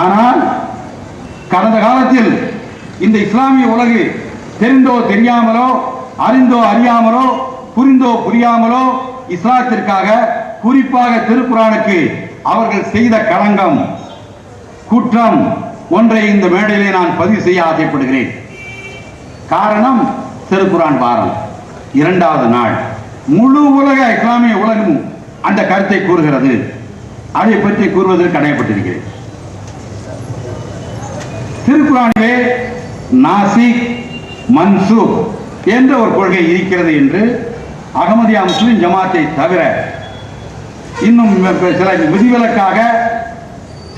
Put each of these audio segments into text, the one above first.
ஆனால் கடந்த காலத்தில் இந்த இஸ்லாமிய உலகு தெரிந்தோ தெரியாமலோ அறிந்தோ அறியாமலோ புரிந்தோ புரியாமலோ இஸ்லாத்திற்காக குறிப்பாக திருக்குறானுக்கு அவர்கள் செய்த களங்கம் குற்றம் ஒன்றை இந்த மேடையிலே நான் பதிவு செய்ய ஆசைப்படுகிறேன். காரணம் திருக்குரான் வாரம் இரண்டாவது நாள். முழு உலக இஸ்லாமிய உலகமும் அந்த கருத்தை கூறுகிறது. அதை பற்றி கூறுவதற்கு கடையப்பட்டிருக்கிறேன் திருக்குறானிலே நாசிக் மன்சூக் என்ற ஒரு கொள்கை இருக்கிறது என்று அகமதியா முஸ்லிம் ஜமாத்தை தவிர இன்னும் சில விதிவிலக்காக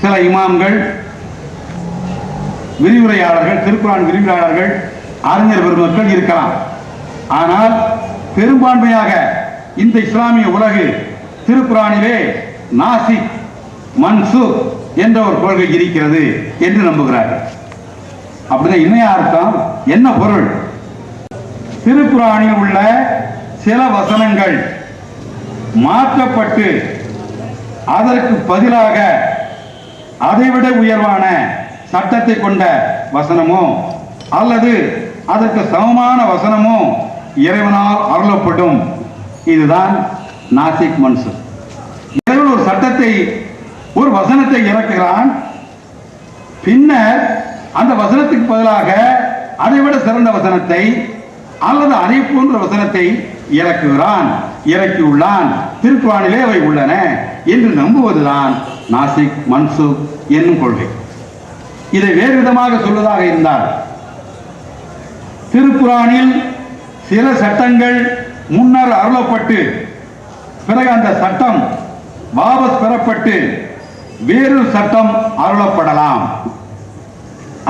சில இமாம்கள் விரிவுரையாளர்கள் திருக்குறான் விரிவுரையாளர்கள் அறிஞர் பெருமக்கள் இருக்கலாம். ஆனால் பெரும்பான்மையாக இந்த இஸ்லாமிய உலகு திருக்குறானிலே நாசிக் மன்சூக் என்ற ஒரு கொள்கை இருக்கிறது என்று நம்புகிறார்கள். அப்படின்னா இணைய அர்த்தம். என்ன பொருள்? திருக்குறானில் உள்ள சில வசனங்கள் மாற்றப்பட்டு அதற்கு பதிலாக அதைவிட உயர்வான சட்டத்தை கொண்ட வசனமோ அல்லது அதற்கு சமமான வசனமோ இறைவனால் அருளப்படும். இதுதான் நாசிக் மன்சு இறைவன் ஒரு சட்டத்தை ஒரு வசனத்தை இறக்குகிறான். பின்னர் அந்த வசனத்துக்கு பதிலாக அதைவிட சிறந்த வசனத்தை அல்லது அதை போன்ற வசனத்தை இறக்குகிறான் இறக்கியுள்ளான். திருக்குறானிலே அவை உள்ளன என்று நம்புவதுதான் நாசிக் மன்சூக் என்னும் கொள்கை. இதை வேறு விதமாக சொல்வதாக இருந்தால் திருக்குறானில் சில சட்டங்கள் முன்னர் அருளப்பட்டு பிறகு அந்த சட்டம் வாபஸ் பெறப்பட்டு வேறு சட்டம் அருளப்படலாம்.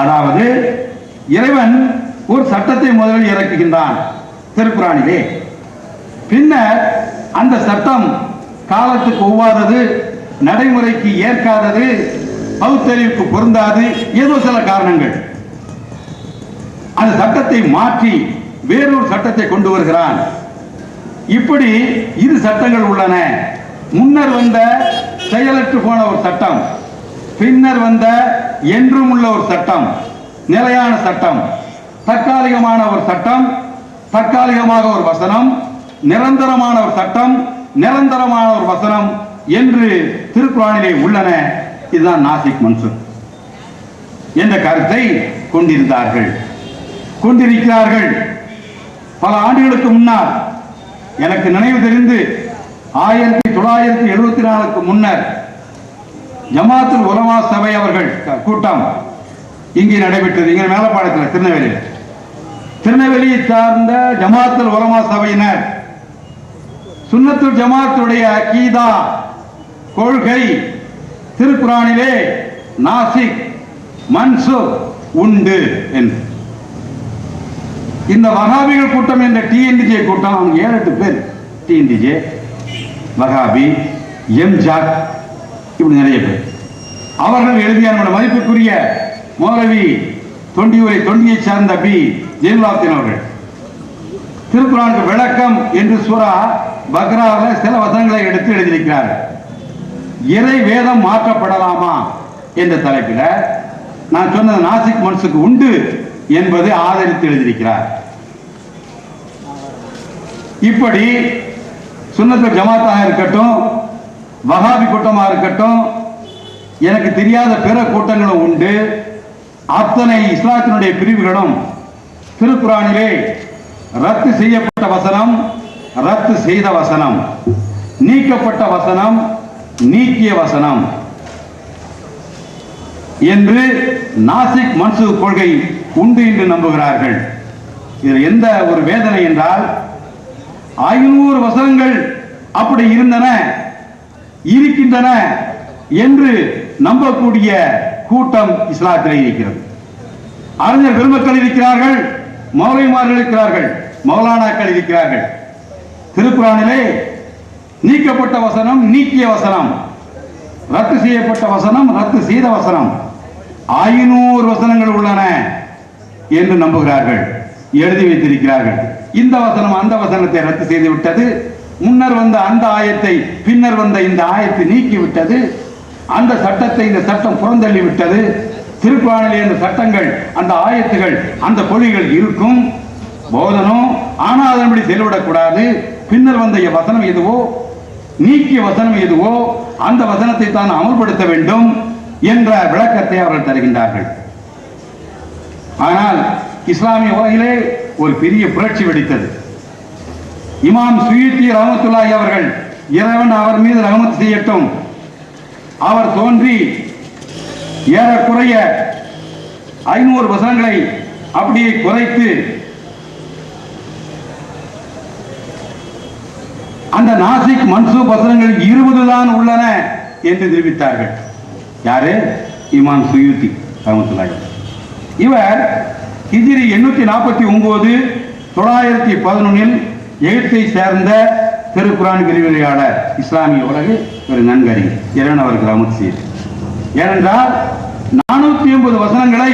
அதாவது இறைவன் ஒரு சட்டத்தை முதலில் இறக்குகின்றான் திருக்குறானிலே. பின்னர் அந்த சட்டம் காலத்துக்கு ஒவ்வாதது நடைமுறைக்கு ஏற்காதது பகுத்தறிவுக்கு பொருந்தாது ஏதோ சில காரணங்கள். அந்த சட்டத்தை மாற்றி வேறொரு சட்டத்தை கொண்டு வருகிறான். இப்படி இரு சட்டங்கள் உள்ளன. முன்னர் வந்த செயலற்று போன ஒரு சட்டம். பின்னர் வந்த என்றும் உள்ள ஒரு சட்டம் நிலையான சட்டம் தற்காலிகமான ஒரு சட்டம் தற்காலிகமாக ஒரு வசனம் நிரந்தரமான ஒரு சட்டம் நிரந்தரமான ஒரு வசனம் என்று திருக்குறானிலே உள்ளன. இதுதான் நாசிக் மன்சூர் என்ற கருத்தை கொண்டிருந்தார்கள். கொண்டிருக்கிறார்கள். பல ஆண்டுகளுக்கு முன்னால் எனக்கு நினைவு தெரிந்து ஆயிரத்தி தொள்ளாயிரத்தி எழுபத்தி நாலுக்கு முன்னர் ஜமாத்துல் உலமா சபை அவர்கள் கூட்டம் இங்கே நடைபெற்றது. இங்கே மேலப்பாளையத்தில் திருநெல்வேலியில் திருநெல்வேலியை சார்ந்த ஜமாத்துல் உலமா சபையினர் சுன்னத்துல் ஜமாத்துடைய அகீதா கொள்கை திருக்குறானிலே நாசிக் மன்சூர் உண்டு என்று. இந்த வகாபிகள் கூட்டம் என்ற டிஎன்டிஜே கூட்டம் அவங்க ஏழு எட்டு பேர். டிஎன்டிஜே வகாபி எம்ஜாக் இப்படி நிறைய பேர். அவர்கள் எழுதிய நம்ம மதிப்புக்குரிய மௌலவி தொண்டியூரை தொண்டியை சார்ந்த பி. ஜெயலலாத்தின் அவர்கள். திருக்குறானுக்கு விளக்கம் என்று சூறா பக்ராவில் சில வசனங்களை எடுத்து எழுதியிருக்கிறார்கள் இறை வேதம் மாற்றப்படலாமா என்ற தலைப்பில் நான் சொன்னது நாசிக் மனசுக்கு உண்டு என்பதை ஆதரித்து எழுதியிருக்கிறார். இப்படி சுன்னத்து ஜமாத்தாக இருக்கட்டும் வகாபி கூட்டமாக இருக்கட்டும் எனக்கு தெரியாத பிற கூட்டங்களும் உண்டு. அத்தனை இஸ்லாத்தினுடைய பிரிவுகளும் திருக்குறானிலே ரத்து செய்யப்பட்ட வசனம் ரத்து செய்த வசனம் நீக்கப்பட்ட வசனம் நீக்கிய வசனம் என்று நாசிக் மன்சூர் கொள்கை உண்டு என்று நம்புகிறார்கள். இது எந்த ஒரு வேதனை என்றால் ஐநூறு வசனங்கள் அப்படி இருந்தன. இருக்கின்றன என்று நம்பக்கூடிய கூட்டம் இஸ்லாத்திலே இருக்கிறது. அறிஞர் பெருமக்கள் இருக்கிறார்கள் மௌலைமார்கள் இருக்கிறார்கள் மௌலானாக்கள் இருக்கிறார்கள். திருக்குறானிலே நீக்கப்பட்ட வசனம் நீக்கிய வசனம் ரத்து செய்யப்பட்ட வசனம் ரத்து செய்த வசனம். ஐநூறு வசனங்கள் உள்ளன என்று நம்புகிறார்கள் எழுதி வைத்திருக்கிறார்கள். இந்த வசனம் அந்த வசனத்தை ரத்து செய்து விட்டது. முன்னர் வந்த அந்த ஆயத்தை பின்னர் வந்த இந்த ஆயத்தை நீக்கிவிட்டது. அந்த சட்டத்தை இந்த சட்டம் புறந்தள்ளி விட்டது திருக்குறானிலே அந்த சட்டங்கள் அந்த ஆயத்துகள் அந்த கொள்கைகள் இருக்கும். போதனும் ஆனால் அதன்படி செயல்படக்கூடாது. பின்னர் வந்த வசனம் எதுவோ நீக்கிய வசனம் எதுவோ அந்த வசனத்தை தான் அமல்படுத்த வேண்டும் என்ற விளக்கத்தை அவர்கள் தருகின்றார்கள். ஆனால் இஸ்லாமிய உலகிலே ஒரு பெரிய புரட்சி வெடித்தது. இமாம் சுயீத்தி ரஹமத்துல்லாஹி அவர்கள் இறைவன் அவர் மீது ரஹமத் செய்யட்டும். அவர் தோன்றி ஏறக்குறைய ஐநூறு வசனங்களை அப்படியே குறைத்து அந்த நாசிக் மன்சூப் வசனங்கள் இருபது தான் உள்ளன என்று தெரிவித்தார்கள். யாரு? இமாம் சுயூத்தி ரஹமத்துல்லாஹி இவர் ஹிஜிரி எண்ணூத்தி நாற்பத்தி ஒன்பது தொள்ளாயிரத்தி பதினொன்னில் எழுத்தை சேர்ந்த திருக்குரான் விரிவுரையாளர் இஸ்லாமிய உலகு ஒரு நன்கறிஞர் இறைவன் அவர்கள் ரமத் ஏனென்றால் நானூத்தி ஐம்பது வசனங்களை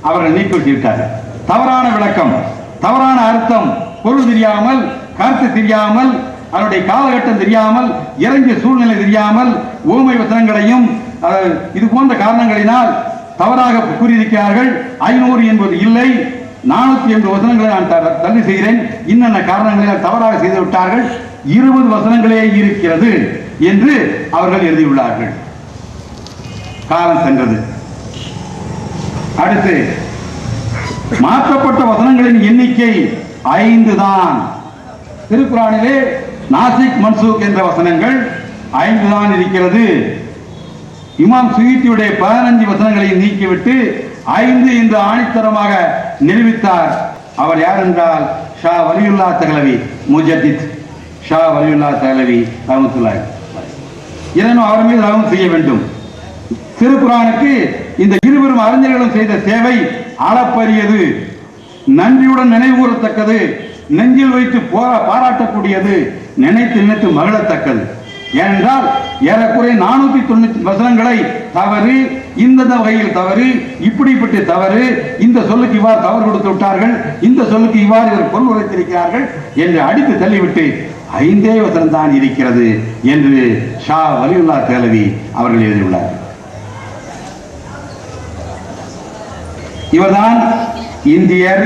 அவர்கள் நீக்கிவிட்டிருக்கார்கள் தவறான விளக்கம் தவறான அர்த்தம் பொருள் தெரியாமல் கருத்து தெரியாமல் அவருடைய காலகட்டம் தெரியாமல் இறங்கிய சூழ்நிலை தெரியாமல் ஊமை வசனங்களையும் இது போன்ற காரணங்களினால் தவறாக கூறியிருக்கிறார்கள். ஐநூறு என்பது இல்லை. நானூத்தி எண்பது வசனங்களை நான் தள்ளி செய்கிறேன். இன்னென்ன காரணங்களை தவறாக செய்து விட்டார்கள்? இருபது வசனங்களே இருக்கிறது என்று அவர்கள் எழுதியுள்ளார்கள். காலம் சென்றது. அடுத்து மாற்றப்பட்ட வசனங்களின் எண்ணிக்கை ஐந்து தான். திருக்குறானிலே நாசிக் மன்சூக் என்ற வசனங்கள் ஐந்து தான் இருக்கிறது. இமாம் சுயீத்தியுடைய பதினஞ்சு வசனங்களை நீக்கிவிட்டு ஐந்து என்று ஆணித்தரமாக நிரூபித்தார். அவர் யார் என்றால் ஷா வலியுல்லா தகலவி முஜதித் ஷா வலியுல்லா தகலவி ரஹமத்துல்லாஹி இதனும் அவர் மீது ரகம் செய்ய வேண்டும். திருக்குறானுக்கு இந்த இருவரும் அறிஞர்களும் செய்த சேவை அளப்பரியது. நன்றியுடன் நினைவுகூறத்தக்கது நெஞ்சில் வைத்து போரா பாராட்டக்கூடியது. நினைத்து நினைத்து மகிழத்தக்கது. ஏனென்றால் ஏறக்குறைய நானூத்தி தொண்ணூத்தி வசனங்களை தவறு இந்த வகையில் தவறு இப்படிப்பட்ட தவறு இந்த சொல்லுக்கு இவ்வாறு தவறு கொடுத்து விட்டார்கள் இந்த சொல்லுக்கு இவ்வாறு இவர் பொருள் உரைத்திருக்கிறார்கள் என்று அடித்து தள்ளிவிட்டு ஐந்தே வசனம் தான் இருக்கிறது என்று ஷா வலியுல்லா தேலவி அவர்கள் எழுதியுள்ளார். இவர்தான் இந்தியர்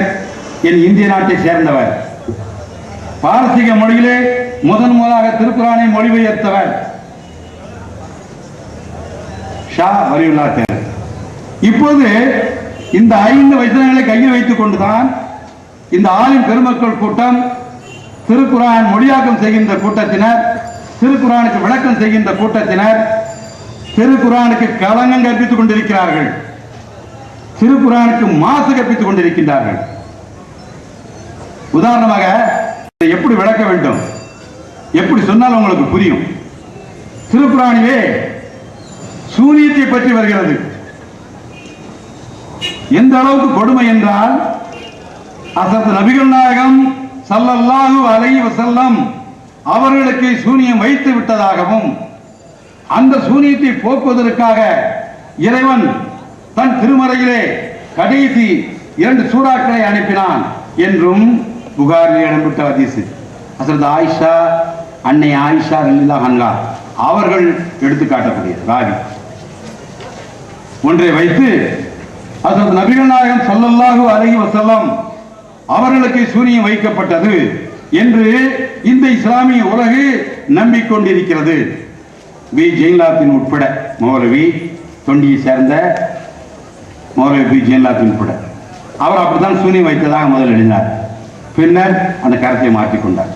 என் இந்திய நாட்டை சேர்ந்தவர். பாரசீக மொழியிலே முதன் முதலாக திருக்குறானை மொழிபெயர்த்தவர் ஷா வலியுல்லா தேர் இப்போது இந்த ஐந்து வசனங்களை கையில் வைத்துக் கொண்டுதான் இந்த ஆளின் பெருமக்கள் கூட்டம் திருக்குறான் மொழியாக்கம் செய்கின்ற கூட்டத்தினர் திருக்குறானுக்கு விளக்கம் செய்கின்ற கூட்டத்தினர் திருக்குறானுக்கு களங்கம் கற்பித்துக் கொண்டிருக்கிறார்கள். திருக்குறானுக்கு மாசு கற்பித்துக் கொண்டிருக்கின்றார்கள். உதாரணமாக இதை எப்படி விளக்க வேண்டும்? எப்படி சொன்னாலும் உங்களுக்கு புரியும். திருப்புராணிலே சூனியத்தை பற்றி வருகிறது. எந்த அளவுக்கு கொடுமை என்றால் அசத் நபிகள் நாயகம் சல்லல்லாஹு அலை வசல்லம் அவர்களுக்கு சூனியம் வைத்து விட்டதாகவும் அந்த சூனியத்தை போக்குவதற்காக இறைவன் தன் திருமறையிலே கடைசி இரண்டு சூறாக்களை அனுப்பினான் என்றும் புகாரில் இடம்பெற்ற அதிசு அசரத் ஆயிஷா அன்னை ஆயிஷா ரலிலா ஹன்லா அவர்கள் எடுத்து காட்டக்கூடிய ராவி ஒன்றை வைத்து அசரத் நபிகள் நாயகம் ஸல்லல்லாஹு அலைஹி வசல்லம் அவர்களுக்கு சூரியம் வைக்கப்பட்டது என்று இந்த இஸ்லாமிய உலகு நம்பிக்கொண்டிருக்கிறது. வி. ஜெயின்லாத்தின் உட்பட மௌலவி தொண்டியை சேர்ந்த மௌலவி பி ஜெயின்லாத்தின் உட்பட. அவர் அப்படித்தான் சூனியம் வைத்ததாக முதல் எழுதினார். பின்னர் அந்த கருத்தை மாற்றிக்கொண்டார்.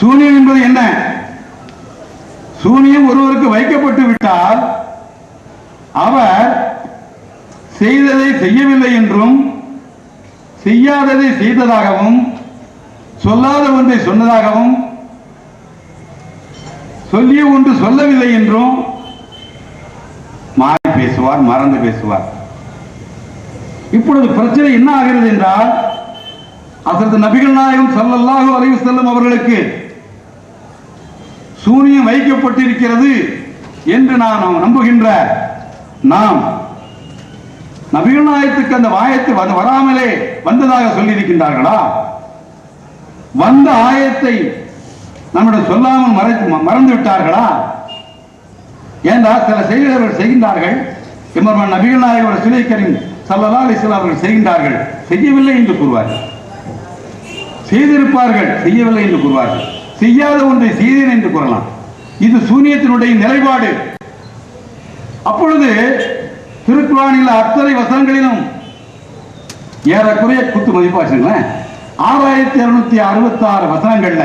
சூனியம் என்பது என்ன? சூனியம் ஒருவருக்கு வைக்கப்பட்டு விட்டால் அவர் செய்ததை செய்யவில்லை என்றும் செய்யாததை செய்ததாகவும் சொல்லாத ஒன்றை சொன்னதாகவும் சொல்லிய ஒன்று சொல்லவில்லை என்றும் மாறி பேசுவார் மறந்து பேசுவார். இப்பொழுது பிரச்சனை என்ன ஆகிறது என்றால் அசரது நபிகள் நாயகம் ஸல்லல்லாஹு அலைஹி செல்லும் அவர்களுக்கு சூனியம் வைக்கப்பட்டிருக்கிறது என்று நான் நம்புகின்ற நாம் நபிகள் அந்த வாயத்து வந்து வராமலே வந்ததாக சொல்லியிருக்கின்றார்களா? வந்த ஆயத்தை நம்மிடம் சொல்லாமல் மறை மறந்து விட்டார்களா? ஏண்டா சில செயல்களை செய்கின்றார்கள்? இம்மர்மன் நபிகள் நாயகர் சிலைக்கரின் சல்லலா அலிஸ்லாம் அவர்கள் செய்கின்றார்கள். செய்யவில்லை என்று கூறுவார்கள். செய்திருப்பார்கள் செய்யவில்லை என்று கூறுவார்கள். செய்யாத ஒன்றை செய்தேன் என்று கூறலாம். இது சூனியத்தினுடைய நிலைப்பாடு. அப்பொழுது திருக்குறானில் அத்தனை வசனங்களிலும் ஏறக்குறைய குத்து மதிப்பாச்சுங்களேன் ஆறாயிரத்தி இருநூத்தி அறுபத்தி ஆறு வசனங்கள்ல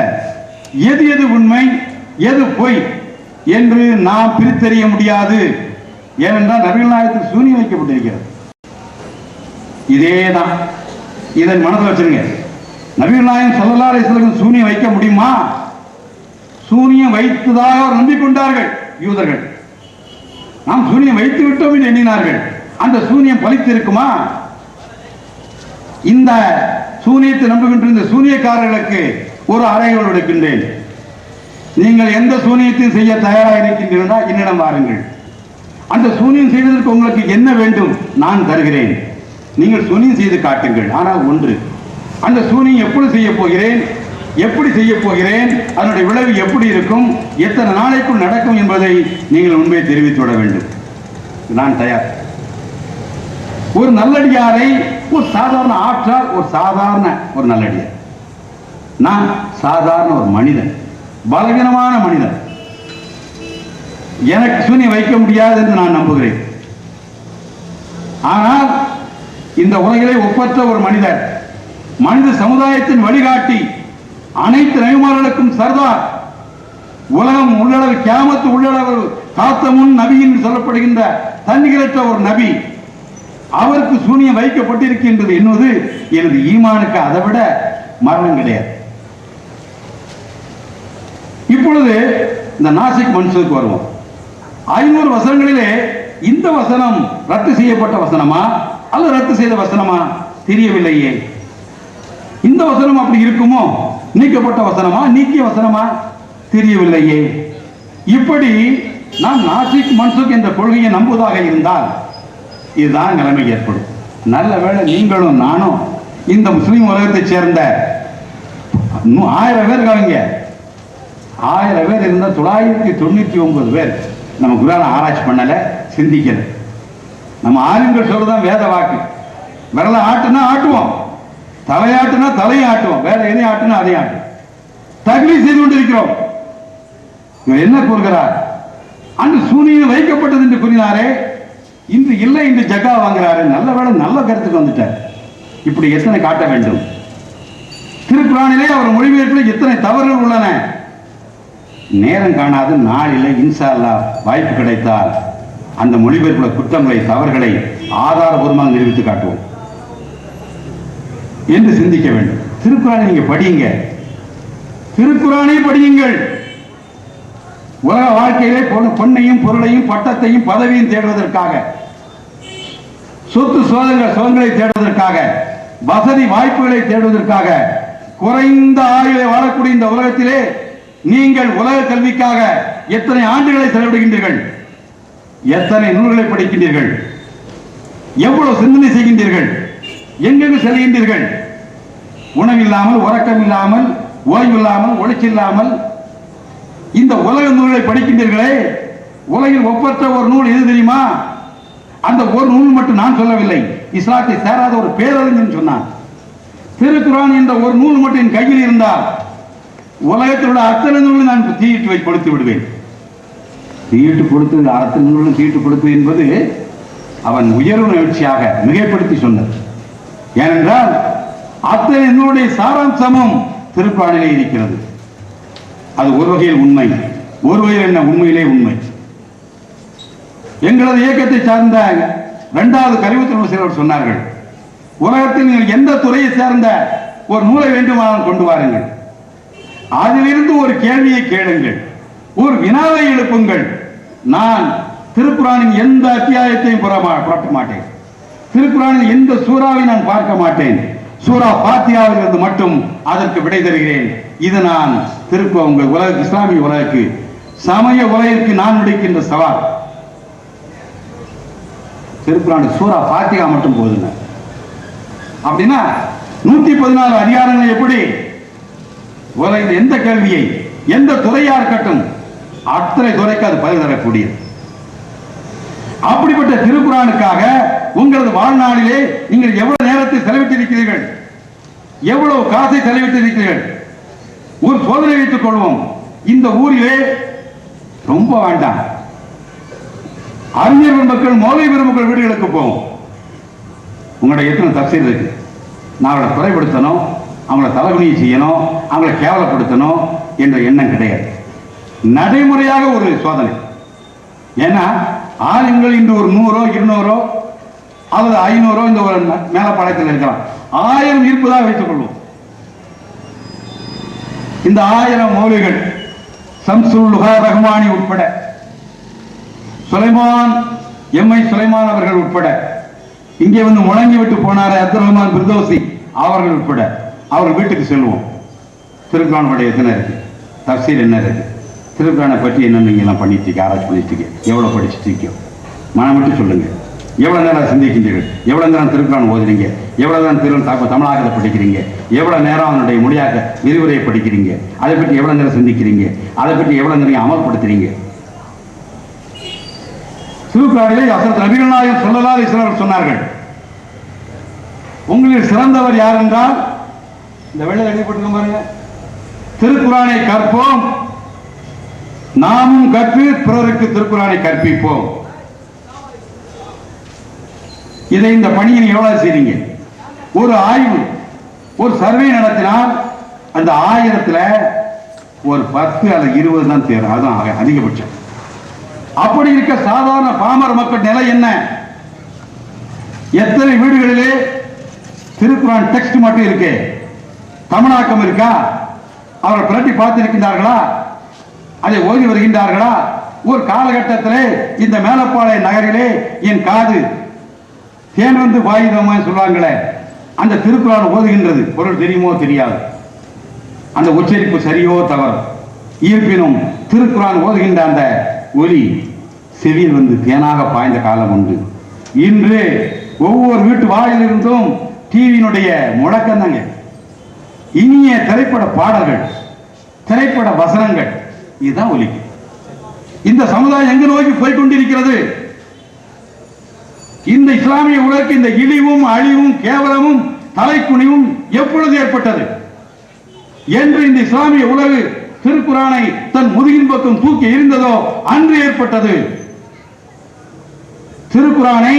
எது எது உண்மை எது பொய் என்று நாம் பிரித்தறிய முடியாது ஏனென்றால் நபிகள் நாயகத்துக்கு சூனியம் வைக்கப்பட்டிருக்கிறது. இதேதான். இதன் மனதில் வச்சிருங்க. நபிகள் நாயகம் ஸல்லல்லாஹு அலைஹி சூனியம் வைக்க முடியுமா? சூனியம் வைத்ததாக அவர் நம்பிக்கொண்டார்கள் யூதர்கள். நாம் சூனியம் வைத்து விட்டோம் என்று எண்ணினார்கள். அந்த சூனியம் பலித்திருக்குமா? இந்த சூனியத்தை நம்புகின்ற இந்த சூனியக்காரர்களுக்கு ஒரு அறைகள் விடுக்கின்றேன் நீங்கள் எந்த சூனியத்தையும் செய்ய தயாராக இருக்கின்றீர்களா என்னிடம் வாருங்கள். அந்த சூனியம் செய்வதற்கு உங்களுக்கு என்ன வேண்டும் நான் தருகிறேன். நீங்கள் சூனியம் செய்து காட்டுங்கள். ஆனால் ஒன்று அந்த சூனியம் எப்படி செய்ய போகிறேன்? எப்படி செய்ய போகிறேன்? அதனுடைய விளைவு எப்படி இருக்கும்? எத்தனை நாளைக்குள் நடக்கும் என்பதை நீங்கள் உண்மையை தெரிவித்து விட வேண்டும். நான் தயார். ஒரு நல்லடியாரை ஒரு சாதாரண ஆற்றால் ஒரு சாதாரண ஒரு நல்லடியார். நான் சாதாரண ஒரு மனிதன். பலவீனமான மனிதன். எனக்கு சூனி வைக்க முடியாது என்று நான் நம்புகிறேன். ஆனால் இந்த உலகிலே ஒப்பற்ற ஒரு மனிதர் மனித சமுதாயத்தின் வழிகாட்டி அனைத்து நபிமார்களுக்கும் சர்தார். உலகம் உள்ளளவு கேமத்து உள்ளளவு காத்த முன் நபி என்று சொல்லப்படுகின்ற தன்னிகரற்ற ஒரு நபி. அவருக்கு சூனியம் வைக்கப்பட்டிருக்கின்றது என்பது எனது ஈமானுக்கு அதை விட மரணம் கிடையாது. இப்பொழுது இந்த நாசிக் மன்சூருக்கு வருவோம். ஐநூறு வசனங்களிலே இந்த வசனம் ரத்து செய்யப்பட்ட வசனமா? அல்லது ரத்து செய்த வசனமா? தெரியவில்லையே. இந்த வசனம் அப்படி இருக்குமோ? நீக்கப்பட்ட வசனமா? நீக்கிய வசனமா? தெரியவில்லையே. இப்படி நாம் நாசிக் மன்சுக் என்ற கொள்கையை நம்புவதாக இருந்தால் இதுதான் நிலைமை ஏற்படும். நல்ல வேளை நீங்களும் நானும் இந்த முஸ்லீம் உலகத்தை சேர்ந்த ஆயிரம் பேர் இருக்காங்க ஆயிரம் பேர் இருந்தால் தொள்ளாயிரத்தி தொண்ணூற்றி ஒன்பது பேர் நம்ம குரான ஆராய்ச்சி பண்ணல சிந்திக்கல. நம்ம ஆளுங்கள் சொல்றதுதான் வேத வாக்கு. விரல ஆட்டுனா ஆட்டுவோம். தலையாட்டுனா தலையை ஆட்டுவோம். வேற எதையும் ஆட்டுனா அதையும் ஆட்டுவோம் தகுதி செய்து கொண்டிருக்கிறோம். இவர் என்ன கூறுகிறார்? அன்று சூனியில் வைக்கப்பட்டது என்று கூறினாரே இன்று இல்லை என்று ஜக்கா வாங்குறாரு. நல்ல வேலை நல்ல கருத்துக்கு வந்துட்டார். இப்படி எத்தனை காட்ட வேண்டும்? திருக்குறானிலே அவர் மொழிபெயர்ப்பில் எத்தனை தவறுகள் உள்ளன? நேரம் காணாது நாளில் இன்ஷா வாய்ப்பு கிடைத்தால் அந்த மொழிபெயர்ப்புல குற்றங்களை தவறுகளை ஆதாரபூர்வமாக நிரூபித்து காட்டுவோம். என்று சிந்திக்க வேண்டும். திருக்குறானை நீங்க படியுங்க. திருக்குறானை படியுங்கள். உலக வாழ்க்கையிலே பொண்ணையும் பொருளையும் பட்டத்தையும் பதவியும் தேடுவதற்காக சொத்து சோதங்கள் சுகங்களை தேடுவதற்காக வசதி வாய்ப்புகளை தேடுவதற்காக குறைந்த ஆயுளை வாழக்கூடிய இந்த உலகத்திலே நீங்கள் உலக கல்விக்காக எத்தனை ஆண்டுகளை செலவிடுகின்றீர்கள்? எத்தனை நூல்களை படிக்கின்றீர்கள்? எவ்வளவு சிந்தனை செய்கின்றீர்கள்? எங்கெங்கு செல்கின்றீர்கள்? உணவில்லாமல் உறக்கம் இல்லாமல் ஓய்வு இல்லாமல் ஒளிச்சு இல்லாமல் இந்த உலக நூல்களை படிக்கின்றீர்களே? உலகில் ஒப்பற்ற ஒரு நூல் எது தெரியுமா? அந்த ஒரு நூல் மட்டும் நான் சொல்லவில்லை. இஸ்லாத்தை சேராத ஒரு பேரறிஞன் சொன்னான். திருக்குரான் என்ற ஒரு நூல் மட்டும் என் கையில் இருந்தால் உலகத்தில் உள்ள அத்தனை நூலும் நான் தீயிட்டு கொடுத்து விடுவேன். தீயிட்டு கொடுத்து அத்தனை நூலும் தீயிட்டு கொடுத்து என்பது அவன் உயர்வு நிகழ்ச்சியாக மிகைப்படுத்தி சொன்னது. ஏனென்றால் அத்தனை நூலுடைய சாராம்சமும் திருக்குறானிலே இருக்கிறது. அது ஒரு வகையில் உண்மை ஒரு வகையில் என்ன? உண்மையிலே உண்மை. எங்களது இயக்கத்தை சார்ந்த இரண்டாவது கருவுத்துறை சிலர் சொன்னார்கள் உலகத்தில் நீங்கள் எந்த துறையை சேர்ந்த ஒரு நூலை வேண்டுமானால் கொண்டு வாருங்கள். அதிலிருந்து ஒரு கேள்வியை கேளுங்கள். ஒரு வினாவை எழுப்புங்கள். நான் திருக்குறானின் எந்த அத்தியாயத்தையும் புறமா புறப்ப மாட்டேன் திருக்குறானில் எந்த சூறாவை நான் பார்க்க மாட்டேன். சூரா பாத்தியாவிலிருந்து மட்டும் அதற்கு விடை தருகிறேன். இது நான் திருப்ப உங்கள் உலக இஸ்லாமிய உலகுக்கு சமய உலகிற்கு நான் விடுக்கின்ற சவால். திருக்குறான் சூரா பாத்தியா மட்டும் போதுங்க. அப்படின்னா நூத்தி பதினாலு அதிகாரங்கள் எப்படி? உலகில் எந்த கேள்வியை எந்த துறையா இருக்கட்டும் அத்தனை துறைக்கு அது பதில் தரக்கூடியது. அப்படிப்பட்ட திருக்குறானுக்காக உங்களது வாழ்நாளிலே நீங்கள் எவ்வளவு நேரத்தை செலவிட்டிருக்கிறீர்கள் எவ்வளவு காசை செலவிட்டிருக்கிறீர்கள் ஒரு சோதனை வைத்துக் கொள்வோம். இந்த ஊரிலே ரொம்ப வேண்டாம். அறிஞர் பெருமக்கள் மோதை பெருமக்கள் வீடுகளுக்கு போவோம். உங்களுடைய எத்தனை தப்சீர் இருக்கு? நான் அவளை குறைப்படுத்தணும் அவங்கள தலைகுனியை செய்யணும் அவங்கள கேவலப்படுத்தணும் என்ற எண்ணம் கிடையாது. நடைமுறையாக ஒரு சோதனை. ஏன்னா ஆளுங்கள் இன்று ஒரு நூறோ இருநூறோ அல்லது ஐநூறோ இந்த ஒரு மேலப்பாளையத்தில் இருக்கலாம். ஆயிரம் இருப்பதாக வைத்துக் கொள்வோம். இந்த ஆயிரம் மௌலிகள் சம்சுல் லுகா ரஹ்மானி உட்பட சுலைமான் எம்ஐ சுலைமான் அவர்கள் உட்பட இங்கே வந்து முழங்கி விட்டு போனார் அப்துல் ரஹ்மான் பிர்தோசி அவர்கள் உட்பட அவர் வீட்டுக்கு செல்வோம். திருக்குறானுடைய எத்தனை இருக்கு? தப்சீர் என்ன இருக்கு? திருக்குறானை பற்றி என்ன எல்லாம் பண்ணிட்டு இருக்கீங்க, ஆராய்ச்சி பண்ணிட்டு இருக்கீங்க, எவ்வளவு படிச்சுட்டு இருக்கீங்க? மனம் விட்டு சொல்லுங்க. எவ்வளோ நேரம் சிந்திக்கின்றீர்கள்? எவ்வளோ நேரம் திருக்குறான் ஓதுறீங்க? எவ்வளோ நேரம் திருவன் தாக்கு தமிழாக்கத்தை படிக்கிறீங்க? எவ்வளோ நேரம் அவனுடைய மொழியாக்க விரிவுரையை படிக்கிறீங்க? அதை பற்றி எவ்வளவு நேரம் சிந்திக்கிறீங்க? அதை பற்றி எவ்வளோ நேரம் அமல்படுத்துறீங்க? திருக்குறானிலே அசரத் நபிகள் நாயகம் சொல்லலா இஸ்லாமர் சொன்னார்கள்? உங்களில் சிறந்தவர் யார் என்றால் இந்த வெள்ளை எழுதப்பட்டிருக்க பாருங்க. திருக்குறானை கற்போம். நாமும் கற்று பிறருக்கு திருக்குறானை கற்பிப்போம். இதை இந்த பணியை எவ்வளவு செய்றீங்க ஒரு ஆய்வு ஒரு சர்வே நடத்தினால் அந்த ஆயிரத்துல ஒரு பத்து அல்லது இருபது தான் தேரும் அதுதான் ஆக- அதிகபட்சம். அப்படி இருக்க சாதாரண பாமர மக்கள் நிலை என்ன? எத்தனை வீடுகளிலே திருக்குறான் டெக்ஸ்ட் மட்டும் இருக்கு? தமிழாக்கம் இருக்கா? அவர்கள் பிரட்டி பார்த்திருக்கின்றார்களா? அதை ஓதி வருகின்றார்களா? ஒரு காலகட்டத்திலே இந்த மேலப்பாளைய நகரிலே என் காது தேன் வாயுதமாய் சொல்லுவாங்களே அந்த திருக்குறான் ஓதுகின்றது. பொருள் தெரியுமோ தெரியாது. அந்த உச்சரிப்பு சரியோ தவறு. இருப்பினும் திருக்குறான் ஓதுகின்ற அந்த ஒலி செவியில் வந்து தேனாக பாய்ந்த காலம் உண்டு. இன்று ஒவ்வொரு வீட்டு வாயிலிருந்தும் டிவியினுடைய முழக்கம் தாங்க இனிய திரைப்பட பாடல்கள் திரைப்பட வசனங்கள் இதுதான் ஒலிக்கும் இந்த சமுதாயம் எங்கு நோக்கி போய்கொண்டிருக்கிறது இந்த இஸ்லாமிய உலகிற்கு இந்த இழிவும் அழிவும் கேவலமும் தலைக்குனிவும் எப்பொழுது ஏற்பட்டது? என்று இந்த இஸ்லாமிய உலகு திருக்குறானை தன் முதுகின் பக்கம் தூக்கி எறிந்ததோ அன்று ஏற்பட்டது. திருக்குறானை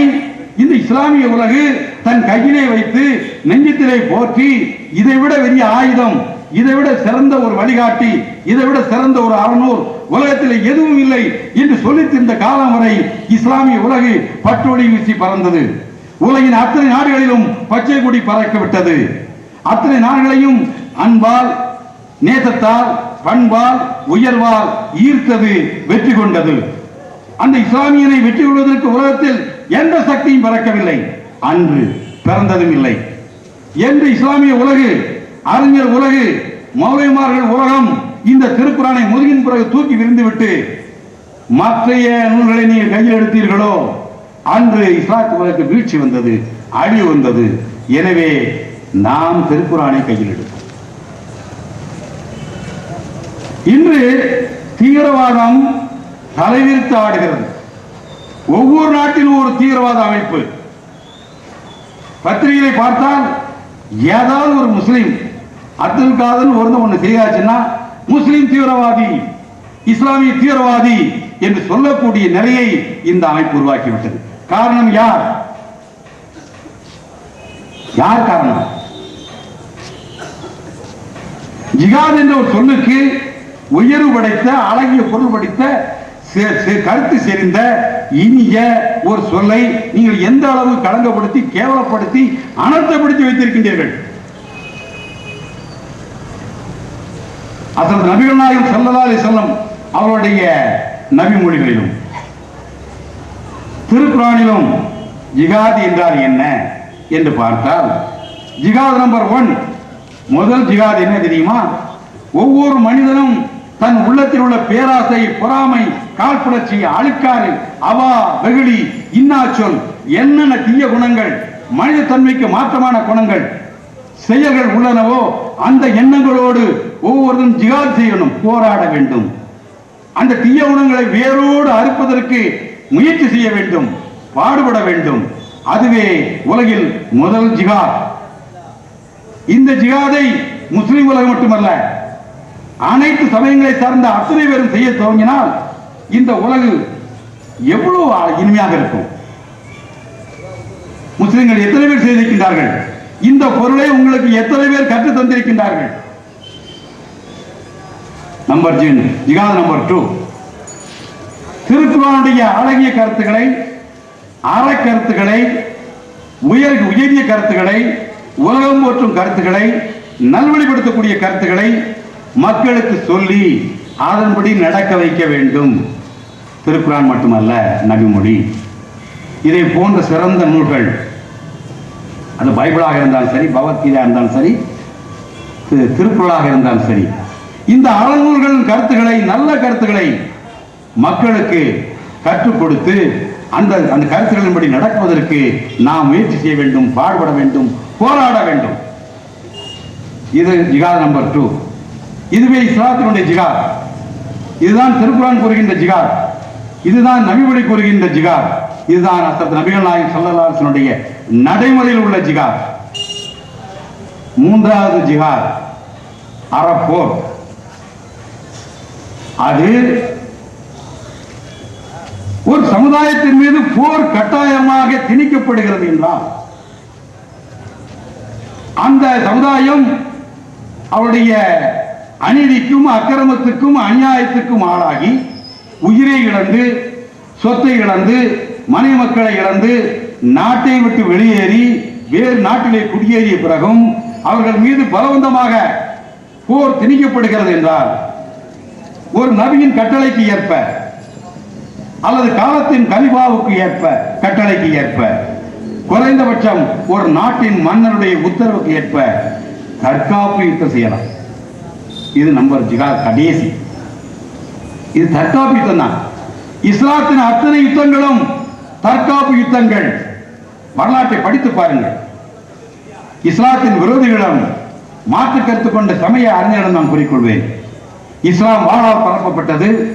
இந்த இஸ்லாமிய உலகு தன் கையிலே வைத்து நெஞ்சத்திலே போற்றி இதை விட பெரிய ஆயுதம் இதை விட சிறந்த ஒரு வழிகாட்டி இதை விட சிறந்த ஒரு அறநூர் உலகத்தில் எதுவும் இல்லை என்று சொல்லித்திருந்த காலம் வரை இஸ்லாமிய உலகு பட்டோடி வீசி பறந்தது. உலகின் அத்தனை நாடுகளிலும் பச்சை கொடி பறக்க விட்டது. அத்தனை நாடுகளையும் அன்பால் நேசத்தால் பண்பால் உயர்வால் ஈர்த்தது வெற்றி கொண்டது. அந்த இஸ்லாமியனை வெற்றி கொள்வதற்கு உலகத்தில் எந்த சக்தியும் பறக்கவில்லை. அன்று பிறந்ததும் இல்லை. என்று இஸ்லாமிய உலகு அறிஞர் உலகு மௌலிமார்கள் உலகம் இந்த திருக்குறானை முதுகின் பிறகு தூக்கி விரிந்துவிட்டு மற்றைய நூல்களை நீங்கள் கையில் எடுத்தீர்களோ? அன்று இஸ்லாத்து உலகத்துக்கு வீழ்ச்சி வந்தது அழிவு வந்தது. எனவே நாம் திருக்குறானை கையில் எடுப்போம். இன்று தீவிரவாதம் தலைவிரித்து ஆடுகிறது. ஒவ்வொரு நாட்டிலும் ஒரு தீவிரவாத அமைப்பு. பத்திரிகையை பார்த்தால் ஏதாவது ஒரு முஸ்லீம் அப்துல் காதல் ஒரு ஒண்ணு செய்யாச்சுன்னா முஸ்லிம் தீவிரவாதி இஸ்லாமிய தீவிரவாதி என்று சொல்லக்கூடிய நிலையை இந்த அமைப்பு உருவாக்கிவிட்டது. காரணம் யார்? யார் காரணம்? ஜிகாத் என்ற ஒரு சொல்லுக்கு உயர்வு படைத்த அழகிய பொருள் படைத்த கருத்து செறிந்த இனிய ஒரு சொல்லை நீங்கள் எந்த அளவு களங்கப்படுத்தி கேவலப்படுத்தி அனர்த்தப்படுத்தி வைத்திருக்கின்றீர்கள்? அசல் நபிகள் நாயகம் ஸல்லல்லாஹு அலைஹி அவருடைய நபி மொழிகளிலும் திருக்குறானிலும் ஜிகாத் என்றால் என்ன என்று பார்த்தால் ஜிகாத் நம்பர் ஒன் முதல் ஜிகாத் என்ன தெரியுமா? ஒவ்வொரு மனிதனும் தன் உள்ளத்தில் உள்ள பேராசை பொறாமை காழ்ப்புணர்ச்சி அழுக்காறு அவா வெகுளி இன்னாச்சொல் என்னென்ன தீய குணங்கள் மனித தன்மைக்கு மாற்றமான குணங்கள் செயல்கள் உள்ளனவோ அந்த எண்ணங்களோடு ஒவ்வொருவரும் ஜிகாத் செய்யணும் போராட வேண்டும். அந்த தீய குணங்களை வேரோடு அறுப்பதற்கு முயற்சி செய்ய வேண்டும் பாடுபட வேண்டும். அதுவே உலகில் முதல் ஜிகாத் இந்த ஜிகாதை முஸ்லிம் உலகம் மட்டுமல்ல அனைத்து சமயங்களை சார்ந்த அத்தனை பேரும் செய்ய துவங்கினால் இந்த உலகு எவ்வளவு இனிமையாக இருக்கும். முஸ்லிம்கள் எத்தனை பேர் செய்திருக்கின்றார்கள்? இந்த பொருளை உங்களுக்கு எத்தனை பேர் கற்று தந்திருக்கின்றார்கள்? நம்பர் ஜின். ஜிகாத் நம்பர் டூ. திருக்குறானுடைய அழகிய கருத்துக்களை அற கருத்துக்களை உயர் உயரிய கருத்துக்களை உலகம் போற்றும் கருத்துக்களை நல்வழிப்படுத்தக்கூடிய கருத்துக்களை மக்களுக்கு சொல்லி அதன்படி நடக்க வைக்க வேண்டும். திருக்குறான் மட்டுமல்ல நபிமொழி. இதை போன்ற சிறந்த நூல்கள் அது பைபிளாக இருந்தாலும் சரி பகவத்கீதா இருந்தாலும் சரி திரு- திருக்குறளாக இருந்தாலும் சரி இந்த அறநூல்களின் கருத்துக்களை நல்ல கருத்துக்களை மக்களுக்கு கற்றுக் கொடுத்து அந்த அந்த கருத்துக்களின்படி நடப்பதற்கு நாம் முயற்சி செய்ய வேண்டும் பாடுபட வேண்டும் போராட வேண்டும். இது ஜிகாத் நம்பர் டூ. இதுவே இஸ்லாத்தினுடைய ஜிகாத் இதுதான் திருக்குறான் கூறுகின்ற ஜிகாத் இதுதான் நபிபடி கூறுகின்ற ஜிகாத் இதுதான் அசத் நபிகள் நாயகம் சல்லல்லாசனுடைய நடைமுறையில் உள்ள ஜிகாத் மூன்றாவது ஜிகாத் அறப்போர். அது ஒரு சமுதாயத்தின் மீது போர் கட்டாயமாக திணிக்கப்படுகிறது என்றால் அந்த சமுதாயம் அவருடைய அநீதிக்கும் அக்கிரமத்துக்கும் அநியாயத்துக்கும் ஆளாகி உயிரை இழந்து சொத்தை இழந்து மனை மக்களை இழந்து நாட்டை விட்டு வெளியேறி வேறு நாட்டிலே குடியேறிய பிறகும் அவர்கள் மீது பலவந்தமாக போர் திணிக்கப்படுகிறது என்றால் ஒரு நபியின் கட்டளைக்கு ஏற்ப அல்லது காலத்தின் கலிபாவுக்கு ஏற்ப கட்டளைக்கு ஏற்ப குறைந்தபட்சம் ஒரு நாட்டின் மன்னருடைய உத்தரவுக்கு ஏற்ப தற்காப்பு யுத்தம் செய்யலாம். இது நம்பர் ஜிகாத் கடைசி. இது தற்காப்பு யுத்தம் தான். இஸ்லாத்தின் அத்தனை யுத்தங்களும் தற்காப்பு யுத்தங்கள். வரலாற்றை படித்து பாருங்கள். இஸ்லாத்தின் விரோதிகளிடம் மாற்று கருத்து கொண்ட சமய அறிஞரிடம் நான் கூறிக்கொள்வேன். இஸ்லாம் வாழால் பரப்பப்பட்டது.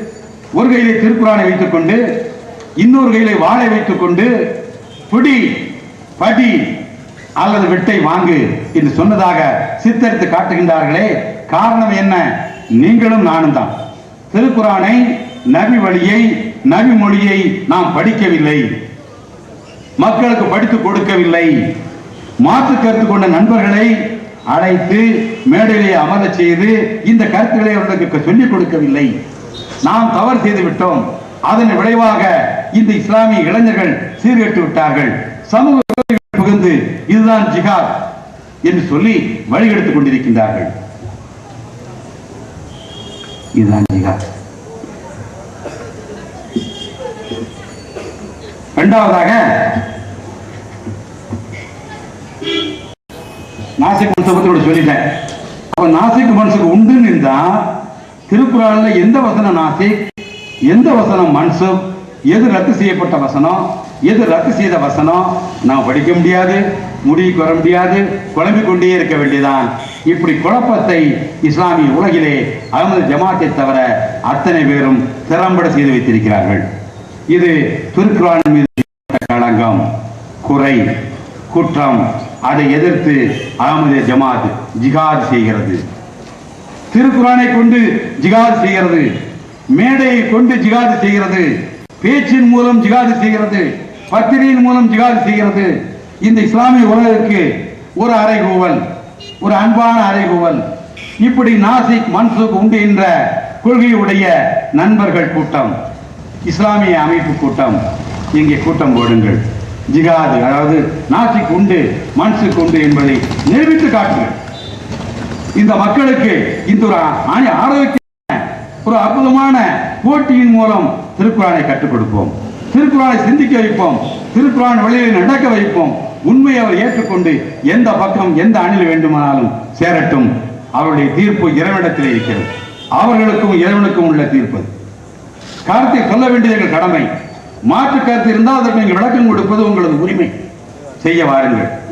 ஒரு கையிலே திருக்குறானை வைத்துக் கொண்டு இன்னொரு கையிலே வாழை வைத்துக் கொண்டு பிடி படி அல்லது வெட்டை வாங்கு என்று சொன்னதாக சித்தரித்து காட்டுகின்றார்களே. காரணம் என்ன? நீங்களும் நானும் தான். திருக்குறானை நபி வழியை நபி மொழியை நாம் படிக்கவில்லை. மக்களுக்கு படித்து கொடுக்கவில்லை. மாற்று கருத்து கொண்ட நண்பர்களை அழைத்து மேடையிலே அமரச் செய்து இந்த கருத்துக்களை அவர்களுக்கு சொல்லிக் கொடுக்கவில்லை. நாம் தவறு செய்து விட்டோம். அதன் விளைவாக இந்த இஸ்லாமிய இளைஞர்கள் சீர்கெட்டு விட்டார்கள். சமூக புகுந்து இதுதான் ஜிகாத் என்று சொல்லி வழிகெடுத்துக் கொண்டிருக்கின்றார்கள். இதுதான் ஜிகாத் இரண்டாவதாக நாசிக் மனசை பத்தி சொல்லிட்டேன். அப்ப நாசிக் மனசுக்கு உண்டுன்னு இருந்தா திருக்குறள்ல எந்த வசனம் நாசிக் எந்த வசனம் மனுஷம் எது ரத்து செய்யப்பட்ட வசனம் எது ரத்து செய்த வசனம் நாம் படிக்க முடியாது முடிவுக்கு வர முடியாது குழம்பிக் கொண்டே இருக்க வேண்டியதான் இப்படி குழப்பத்தை இஸ்லாமிய உலகிலே அகமது ஜமாத்தை தவிர அத்தனை பேரும் திறம்பட செய்து வைத்திருக்கிறார்கள். இது திருக்குறான் மீது களங்கம் குறை குற்றம் அதை எதிர்த்து அகமதிய ஜமாத் ஜிகாது செய்கிறது. திருக்குறானை கொண்டு ஜிகாது செய்கிறது. மேடையை கொண்டு ஜிகாது செய்கிறது. பேச்சின் மூலம் ஜிகாது செய்கிறது. பத்திரிகையின் மூலம் ஜிகாது செய்கிறது. இந்த இஸ்லாமிய உலகிற்கு ஒரு அறைகூவல் ஒரு அன்பான அறைகூவல். இப்படி நாசிக் மன்சூக் உண்டு என்ற கொள்கையுடைய நண்பர்கள் கூட்டம் இஸ்லாமிய அமைப்பு கூட்டம். இங்கே கூட்டம் போடுங்கள். ஜிகாது அதாவது நாசிக் உண்டு மனசுக்கு உண்டு என்பதை நிரூபித்து காட்டுங்கள் இந்த மக்களுக்கு இந்த ஒரு ஆரோக்கிய ஒரு அற்புதமான போட்டியின் மூலம் திருக்குறானை கற்றுக் கொடுப்போம். திருக்குறானை சிந்திக்க வைப்போம். திருக்குறான் வழியில் நடக்க வைப்போம். உண்மையை அவர் ஏற்றுக்கொண்டு எந்த பக்கம் எந்த அணில் வேண்டுமானாலும் சேரட்டும். அவருடைய தீர்ப்பு இறைவனிடத்தில் இருக்கிறது. அவர்களுக்கும் இறைவனுக்கும் உள்ள தீர்ப்பு. கருத்தை சொல்ல வேண்டியது எங்கள் கடமை. மாற்று கருத்து இருந்தால் அதற்கு நீங்கள் விளக்கம் கொடுப்பது உங்களது உரிமை. செய்ய வாருங்கள்.